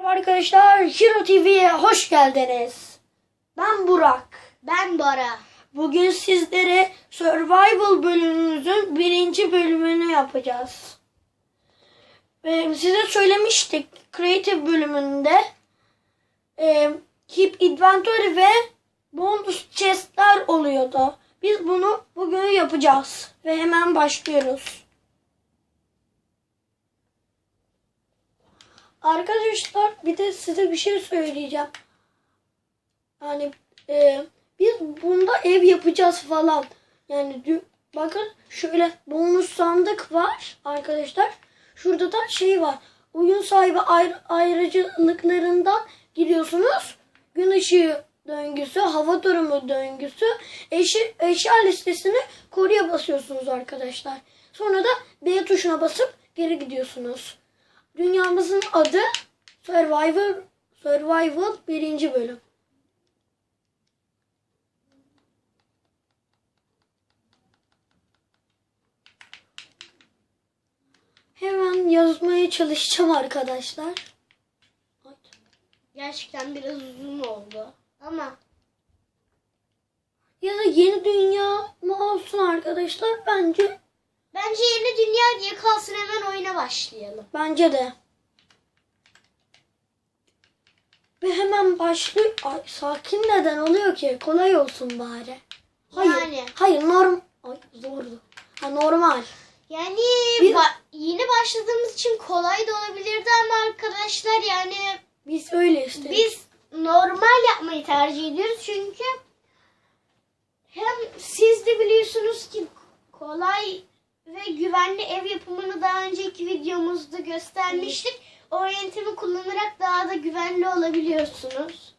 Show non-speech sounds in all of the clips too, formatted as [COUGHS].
Merhaba Arkadaşlar Hero TV'ye hoş geldiniz. Ben Burak. Ben Bora. Bugün sizlere Survival bölümümüzün birinci bölümünü yapacağız. Ee, size söylemiştik Creative bölümünde e, Keep Inventory ve bonus chestler oluyordu. Biz bunu bugün yapacağız ve hemen başlıyoruz. Arkadaşlar bir de size bir şey söyleyeceğim. Yani e, biz bunda ev yapacağız falan. Yani bakın şöyle bonus sandık var arkadaşlar. Şurada da şey var. Oyun sahibi ayrı, ayrıcalıklarından giriyorsunuz. Gün ışığı döngüsü, hava durumu döngüsü, eşi, eşya listesini koruya basıyorsunuz arkadaşlar. Sonra da B tuşuna basıp geri gidiyorsunuz. Dünyamızın adı Survivor Survival birinci bölüm. Hemen yazmaya çalışacağım arkadaşlar. Gerçekten biraz uzun oldu. Ama Ya da yeni dünya mı olsun arkadaşlar? Bence bence yeni dünya diye kalsın hemen oyuna başlayalım. bence de. Ve hemen başlıyor. Ay, sakin neden oluyor ki? Kolay olsun bari. Hayır. Yani. Hayır norm. Ay zordu. Ha normal. Yani Bir- ba- yeni başladığımız için kolay da olabilirdi ama arkadaşlar yani Biz öyle istedik. biz normal yapmayı tercih ediyoruz çünkü hem siz de biliyorsunuz ki kolay ve güvenli ev yapımını daha önceki videomuzda göstermiştik. O yöntemi kullanarak daha da güvenli olabiliyorsunuz.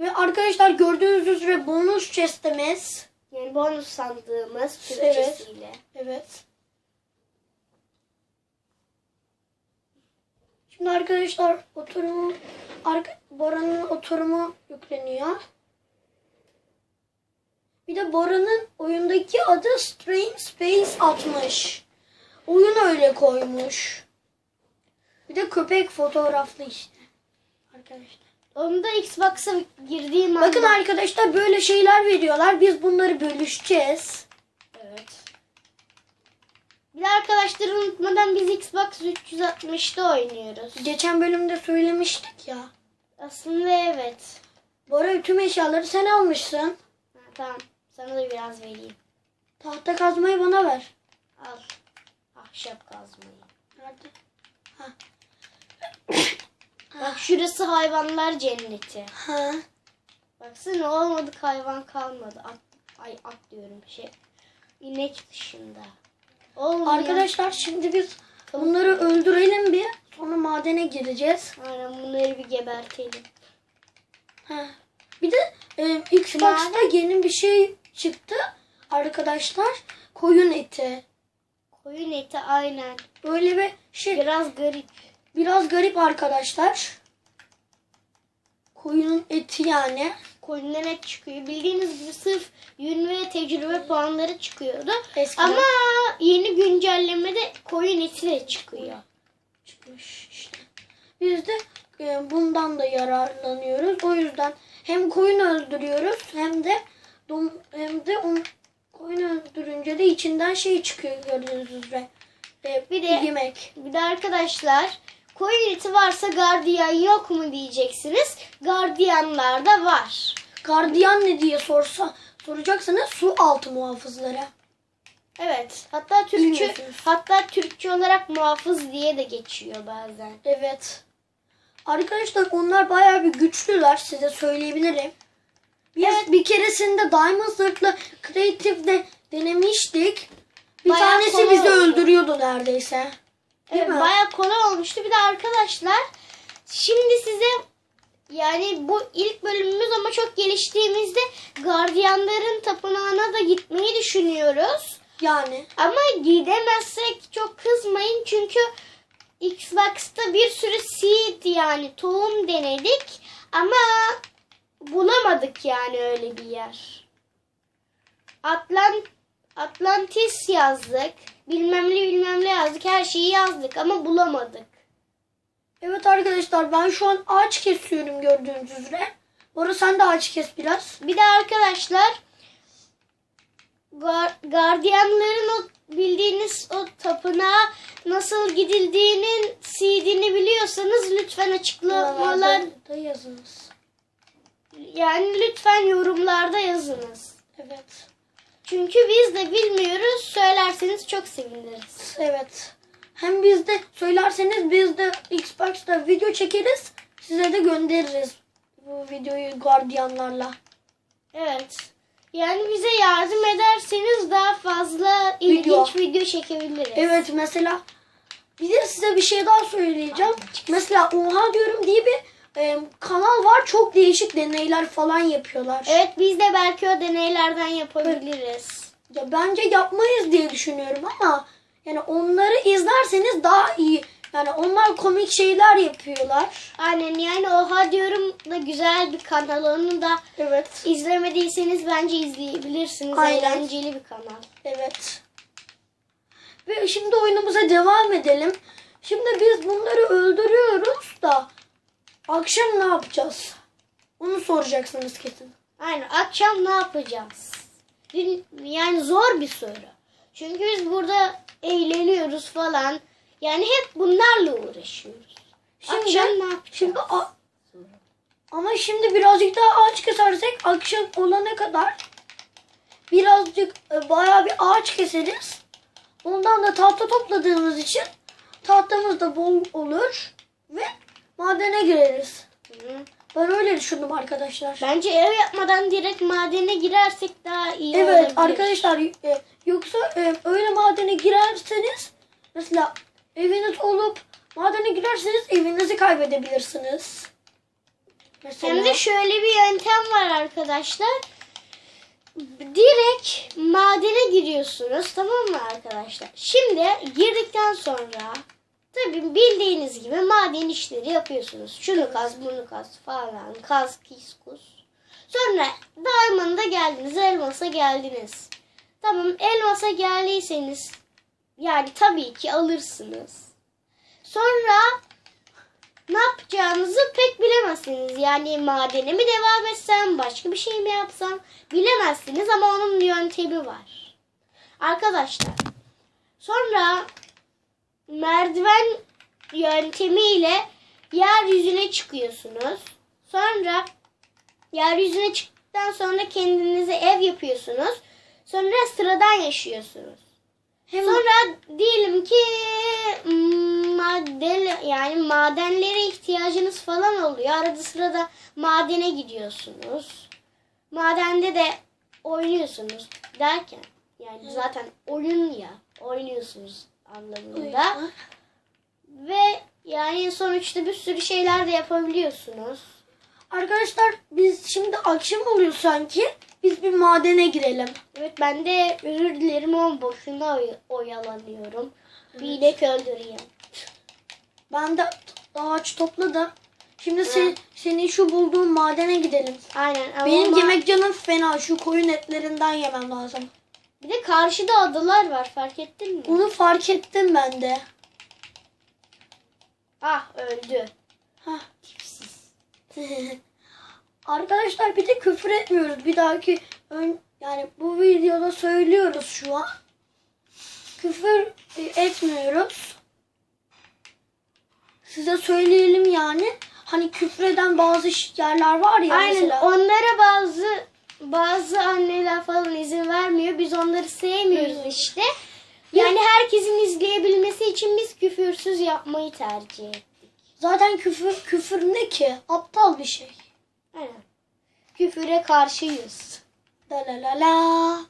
Ve arkadaşlar gördüğünüz üzere bonus chest'imiz. Yani bonus sandığımız Evet. Türkçesiyle. Evet. Şimdi arkadaşlar oturumu Bora'nın oturumu yükleniyor. Bir de Bora'nın oyundaki adı Strange Space 60. Oyun öyle koymuş. Bir de köpek fotoğraflı işte. Arkadaşlar. Onu da Xbox'a girdiğim anda... Bakın arkadaşlar böyle şeyler veriyorlar. Biz bunları bölüşeceğiz. Evet. Bir de arkadaşlar unutmadan biz Xbox 360'da oynuyoruz. Geçen bölümde söylemiştik ya. Aslında evet. Bora tüm eşyaları sen almışsın. Ha, tamam. Sana da biraz vereyim. Tahta kazmayı bana ver. Al. Ahşap kazmayı. Nerede? [COUGHS] Bak şurası hayvanlar cenneti. Ha. Baksana olmadık hayvan kalmadı. At, ay at diyorum şey. İnek dışında. Olmuyor. Arkadaşlar şimdi biz bunları öldürelim bir. Sonra madene gireceğiz. Aynen bunları bir gebertelim. Ha. Bir de e, Xbox'ta yeni bir şey çıktı. Arkadaşlar koyun eti. Koyun eti aynen. Böyle bir şey Biraz garip. biraz garip arkadaşlar. Koyunun eti yani. Koyundan et çıkıyor. Bildiğiniz gibi sırf yün ve tecrübe puanları çıkıyordu. Eskiden Ama yeni güncellemede koyun eti de çıkıyor. çıkmış işte. Biz de e, bundan da yararlanıyoruz. O yüzden hem koyun öldürüyoruz hem de dom, hem de on, koyun öldürünce de içinden şey çıkıyor gördüğünüz üzere. E, Bir de- yemek. Bir de arkadaşlar koyun eti varsa gardiyan yok mu diyeceksiniz. Gardiyanlar da var. Gardiyan ne diye sorsa soracaksınız su altı muhafızları. Evet. Hatta Türkçe hatta Türkçe olarak muhafız diye de geçiyor bazen. Evet. Arkadaşlar onlar bayağı bir güçlüler size söyleyebilirim. Biz bir keresinde Diamond Zırh'la Creative'de denemiştik. Bir Bayağı tanesi bizi oldu. öldürüyordu neredeyse. Değil Evet, mi? bayağı kolay olmuştu. Bir de arkadaşlar şimdi size yani bu ilk bölümümüz ama çok geliştiğimizde gardiyanların tapınağına da gitmeyi düşünüyoruz. Yani Ama gidemezsek çok kızmayın çünkü Xbox'ta bir sürü seed yani tohum denedik ama bulamadık yani öyle bir yer. Atlant Atlantis yazdık. Bilmem ne bilmem ne yazdık. Her şeyi yazdık ama bulamadık. Evet arkadaşlar ben şu an ağaç kesiyorum gördüğünüz üzere. Bora sen de ağaç kes biraz. Bir de arkadaşlar gar- gardiyanların o bildiğiniz o tapınağa nasıl gidildiğinin CD'ni biliyorsanız lütfen açıklamalar da yazınız. Yani lütfen yorumlarda yazınız. Evet. Çünkü biz de bilmiyoruz. Söylerseniz çok seviniriz. Evet. Hem biz de söylerseniz biz de Xbox'ta video çekeriz. Size de göndeririz bu videoyu gardiyanlarla. Evet. Yani bize yardım ederseniz daha fazla ilginç video, çekebiliriz. Evet mesela bir de size bir şey daha söyleyeceğim. Mesela Oha diyorum diye bir e, kanal var. Çok değişik deneyler falan yapıyorlar. Evet biz de belki o deneylerden yapabiliriz. Ya bence yapmayız diye düşünüyorum ama yani onları izlerseniz daha iyi. Yani onlar komik şeyler yapıyorlar. Aynen yani oha diyorum da güzel bir kanal. Onu da Evet. izlemediyseniz bence izleyebilirsiniz. Aynen. Eğlenceli bir kanal. Evet. Ve şimdi oyunumuza devam edelim. Şimdi biz bunları öldürüyoruz da akşam ne yapacağız? Onu soracaksınız kesin. Aynen akşam ne yapacağız? Yani zor bir soru. Çünkü biz burada eğleniyoruz falan. Yani hep bunlarla uğraşıyoruz. Şimdi, akşam ne yapacağız? Şimdi a- ama şimdi birazcık daha ağaç kesersek akşam olana kadar birazcık e, bayağı bir ağaç keseriz. Ondan da tahta topladığımız için tahtamız da bol olur ve madene gireriz. Hı. Ben öyle düşündüm arkadaşlar. Bence ev yapmadan direkt madene girersek daha iyi Evet olabilir. arkadaşlar e, yoksa e, öyle madene girerseniz mesela eviniz olup madene girerseniz evinizi kaybedebilirsiniz. Mesela Hem de şöyle bir yöntem var arkadaşlar. Direkt madene giriyorsunuz tamam mı arkadaşlar? Şimdi girdikten sonra tabii bildiğiniz gibi maden işleri yapıyorsunuz. Şunu kaz bunu kaz falan kaz kiskus. Sonra diamond'a geldiniz elmasa geldiniz. Tamam elmasa geldiyseniz yani tabii ki alırsınız. Sonra ne yapacağınızı pek bilemezsiniz. Yani madene mi devam etsem, başka bir şey mi yapsam bilemezsiniz ama onun yöntemi var. Arkadaşlar, sonra merdiven yöntemiyle yeryüzüne çıkıyorsunuz. Sonra yeryüzüne çıktıktan sonra kendinize ev yapıyorsunuz. Sonra sıradan yaşıyorsunuz. hem Sonra diyelim ki mm, madde yani madenlere ihtiyacınız falan oluyor. Arada sırada madene gidiyorsunuz. Madende de oynuyorsunuz derken yani zaten oyun ya oynuyorsunuz anlamında ve yani sonuçta bir sürü şeyler de yapabiliyorsunuz. arkadaşlar biz şimdi akşam oluyor sanki. Biz bir madene girelim. Evet ben de özür dilerim ama boşuna oy- oyalanıyorum. Bir inek öldüreyim. Ben de ağaç topladım. Şimdi sen, senin şu bulduğun madene gidelim. Aynen ama Benim yemek canım fena. Şu koyun etlerinden yemem lazım. Bir de karşıda adalar var fark ettin mi? Bunu fark ettim ben de. Ah öldü. Hah. [LAUGHS] Arkadaşlar bir de küfür etmiyoruz. Bir dahaki ön, yani bu videoda söylüyoruz şu an. Küfür etmiyoruz. Size söyleyelim yani. Hani küfreden bazı yerler var ya Aynen mesela. onlara bazı bazı anneler falan izin vermiyor. Biz onları sevmiyoruz Evet. işte. Yani herkesin izleyebilmesi için biz küfürsüz yapmayı tercih ettik. Zaten küfür küfür ne ki? Aptal bir şey. Aynen. Küfüre karşıyız. La la la la.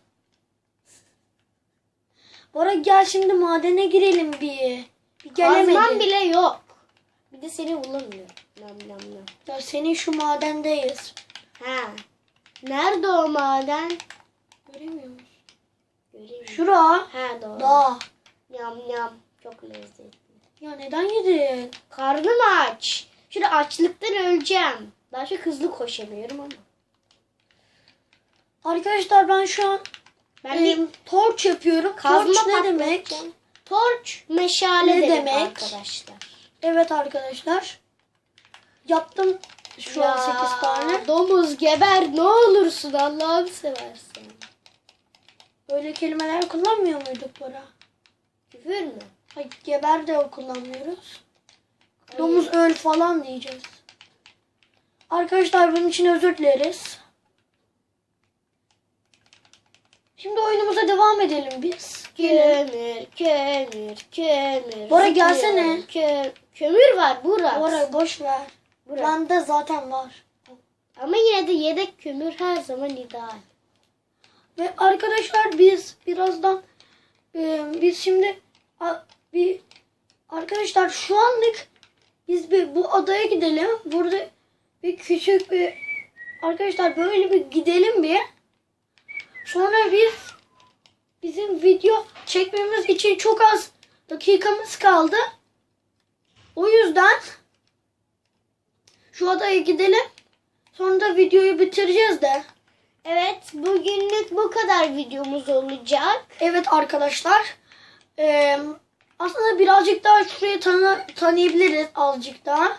Bora gel şimdi madene girelim bir. Bir Kazman gelemedin. bile yok. Bir de seni bulamıyor. Nam nam nam. Ya senin şu madendeyiz. Ha. Nerede o maden? Göremiyor musun? Göreyim. Şura. Ha doğru. Dağ. Yam yam. Çok lezzetli. Ya neden yedin? Karnım aç. Şurada açlıktan öleceğim. Daha çok hızlı koşamıyorum ama. Arkadaşlar ben şu an Ben e, bir torç yapıyorum. kazma torç ne demek? Torç meşale Ne demek, demek? arkadaşlar. Evet arkadaşlar. Yaptım şu an 8 tane. Domuz geber ne olursun Allah'ını seversen. Böyle kelimeler kullanmıyor muyduk Bora? Küfür mü? Hayır, geber de kullanmıyoruz. Domuz öl falan diyeceğiz. Arkadaşlar bunun için özür dileriz. Şimdi oyunumuza devam edelim biz. Kömür, kömür, kömür. Bora gelsene. Kö- kömür var Burak. Orayı boş ver. Burak. Bende zaten var. Ama yine de yedek kömür her zaman ideal. Ve arkadaşlar biz birazdan e, biz şimdi a- bir arkadaşlar şu anlık biz bir bu adaya gidelim. Burada bir küçük bir arkadaşlar böyle bir gidelim bir. Sonra biz bizim video çekmemiz için çok az dakikamız kaldı. O yüzden şu adaya gidelim. Sonra da videoyu bitireceğiz de. Evet bugünlük bu kadar videomuz olacak. Evet arkadaşlar. Ee, aslında birazcık daha şurayı tanı tanıyabiliriz azıcık daha.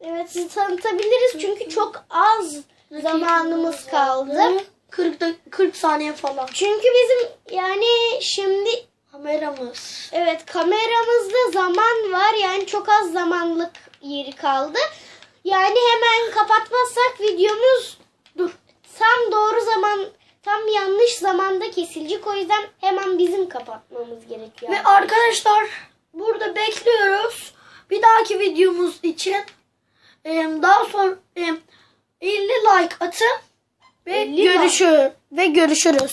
Evet sizi tanıtabiliriz çünkü çok az zamanımız kaldı. 40 da, 40 saniye falan. Çünkü bizim yani şimdi Kameramız. evet kameramızda zaman var yani çok az zamanlık yeri kaldı. Yani hemen kapatmazsak videomuz Dur. tam doğru zaman tam yanlış zamanda kesilecek o yüzden hemen bizim kapatmamız gerekiyor. Ve arkadaşlar burada bekliyoruz. Bir dahaki videomuz için daha sonra ee, 50 like atın ve 50 like. görüşür ve görüşürüz.